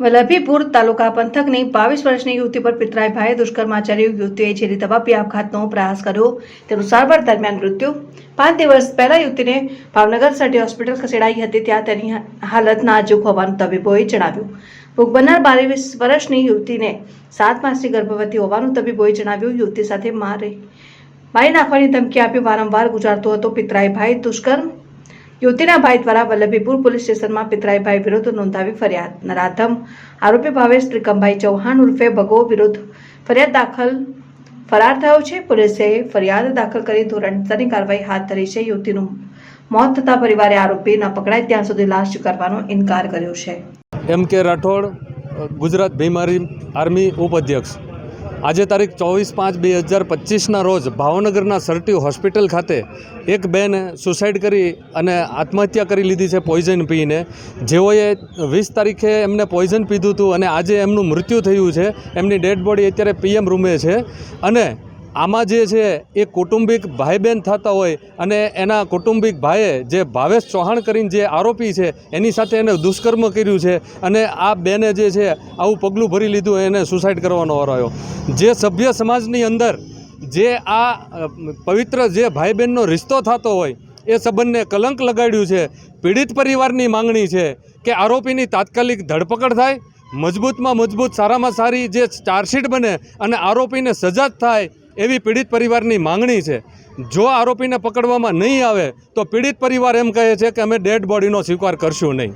વલ્લભીપુર તાલુકા પંથકની બાવીસ વર્ષની યુવતી પર પિતરાઈ ભાઈએ દુષ્કર્મ આચર્યું યુવતીએ ઝેરી દવા પી આપઘાતનો પ્રયાસ કર્યો. તેનું સારવાર દરમિયાન મૃત્યુ. પાંચ દિવસ પહેલા યુવતીને ભાવનગર સિટી હોસ્પિટલ ખસેડાઈ હતી, ત્યાં તેની હાલત નાજુક હોવાનું તબીબોએ જણાવ્યું. ભોગ બનનાર બાવીસ વર્ષની યુવતીને સાત માસની ગર્ભવતી હોવાનું તબીબોએ જણાવ્યું. યુવતી સાથે મારે, મારી નાખવાની ધમકી આપી વારંવાર ગુજારતો હતો. પિતરાઈ ભાઈ દુષ્કર્મ યુવતીના ભાઈ દ્વારા વલ્લભીપુર પોલીસ સ્ટેશનમાં પિતરાઈભાઈ વિરુદ્ધ નોંધાવી ફરિયાદ. નરાધમ આરોપી ભાવેશ ત્રિકમભાઈ ચૌહાણ ઉર્ફે ભગો વિરુદ્ધ ફરિયાદ દાખલ ફરાર થયો છે. પોલીસે ફરિયાદ દાખલ કરી ધોરણસરની કાર્યવાહી હાથ ધરી છે. યુવતીનું મોત થતાં પરિવારે આરોપી ન પકડાય ત્યાં સુધી લાશ સ્વીકારવાનો ઇનકાર કર્યો છે. એમ કે રાઠોડ, ગુજરાત ભીમારી આર્મી ઉપાધ્યક્ષ. આજે તારીખ ચોવીસ પાંચ બે હજાર પચીસના રોજ ભાવનગરના સરટી હોસ્પિટલ ખાતે એક બેન સુસાઇડ કરી અને આત્મહત્યા કરી લીધી છે પોઈઝન પીને જેઓએ વીસ તારીખે એમને પોઈઝન પીધું હતું અને આજે એમનું મૃત્યુ થયું છે. એમની ડેડ બોડી અત્યારે પીએમ રૂમે છે. અને આમાં જે છે એ કૌટુંબિક ભાઈ બહેન થતા હોય અને એના કૌટુંબિક ભાઈએ જે ભાવેશ ચૌહાણ કરીને જે આરોપી છે, એની સાથે એને દુષ્કર્મ કર્યું છે અને આ બેને જે છે આવું પગલું ભરી લીધું એને સુસાઇડ કરવાનો વારો જે સભ્ય સમાજની અંદર જે આ પવિત્ર જે ભાઈ બહેનનો રિશ્તો થતો હોય, એ સંબંધને કલંક લગાડ્યું છે. પીડિત પરિવારની માંગણી છે કે આરોપીની તાત્કાલિક ધરપકડ થાય, મજબૂતમાં મજબૂત સારામાં સારી જે ચાર્જશીટ બને અને આરોપીને સજા થાય એવી પીડિત પરિવારની માંગણી છે. જો આરોપીને પકડવામાં નહીં આવે, તો પીડિત પરિવાર એમ કહે છે કે અમે ડેડ બોડીનો સ્વીકાર કરશું નહીં.